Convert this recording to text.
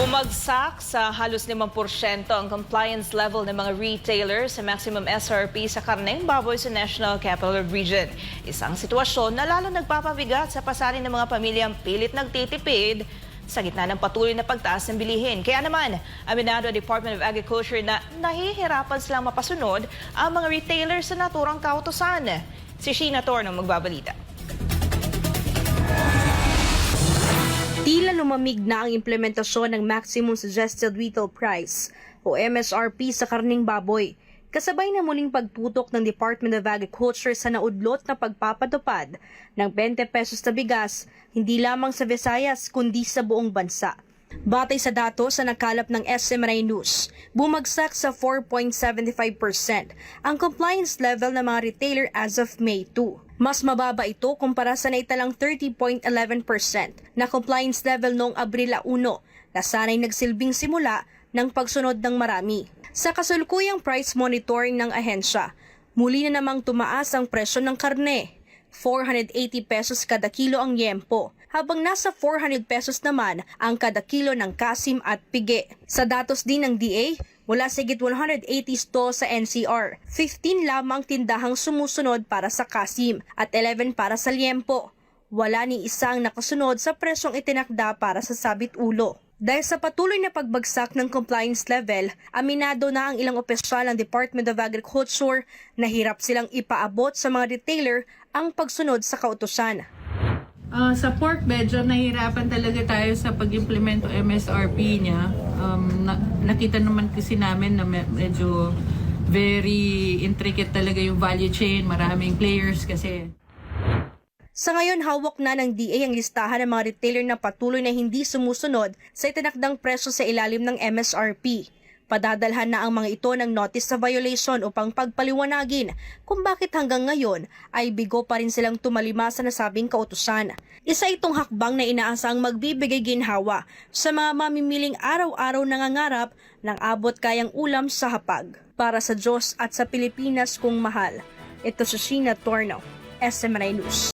Bumagsak sa halos 5% ang compliance level ng mga retailers sa maximum SRP sa karneng baboy sa National Capital Region. Isang sitwasyon na lalo nagpapabigat sa pasarin ng mga pamilyang pilit nagtitipid sa gitna ng patuloy na pagtaas ng bilihin. Kaya naman, aminado ang Department of Agriculture na nahihirapan silang mapasunod ang mga retailers sa naturang kautosan. Si Sheena Torno magbabalita. Tila lumamig na ang implementasyon ng Maximum Suggested Retail Price o MSRP sa karning baboy. Kasabay na muling pagtutok ng Department of Agriculture sa naudlot na pagpapatupad ng 20 pesos na bigas, hindi lamang sa Visayas kundi sa buong bansa. Batay sa datos sa nakalap ng SMRI News, bumagsak sa 4.75% ang compliance level ng mga retailer as of May 2. Mas mababa ito kumpara sa naitalang 30.11% na compliance level noong Abril 1 na sanay nagsilbing simula ng pagsunod ng marami. Sa kasulukuyang price monitoring ng ahensya, muli na namang tumaas ang presyo ng karne. 480 pesos kada kilo ang yempo, habang nasa 400 pesos naman ang kada kilo ng kasim at pige. Sa datos din ng DA, mula sa git 180 stalls sa NCR, 15 lamang tindahang sumusunod para sa kasim at 11 para sa liempo. Wala ni isang nakasunod sa presyong itinakda para sa sabit ulo. Dahil sa patuloy na pagbagsak ng compliance level, aminado na ang ilang opisyal ng Department of Agriculture na hirap silang ipaabot sa mga retailer ang pagsunod sa kautusan. Ah, sa pork, medyo nahirapan talaga tayo sa pag-implemento MSRP niya. Um, na- nakita naman kasi namin na me- medyo very intricate talaga yung value chain, maraming players kasi. Sa ngayon, hawak na ng DA ang listahan ng mga retailer na patuloy na hindi sumusunod sa itinakdang presyo sa ilalim ng MSRP. Padadalhan na ang mga ito ng notice sa violation upang pagpaliwanagin kung bakit hanggang ngayon ay bigo pa rin silang tumalima sa nasabing kautusan. Isa itong hakbang na inaasang magbibigay ginhawa sa mga mamimiling araw-araw nangangarap ng abot kayang ulam sa hapag. Para sa Diyos at sa Pilipinas kung mahal. Ito si Sheena Torno, SMNI News.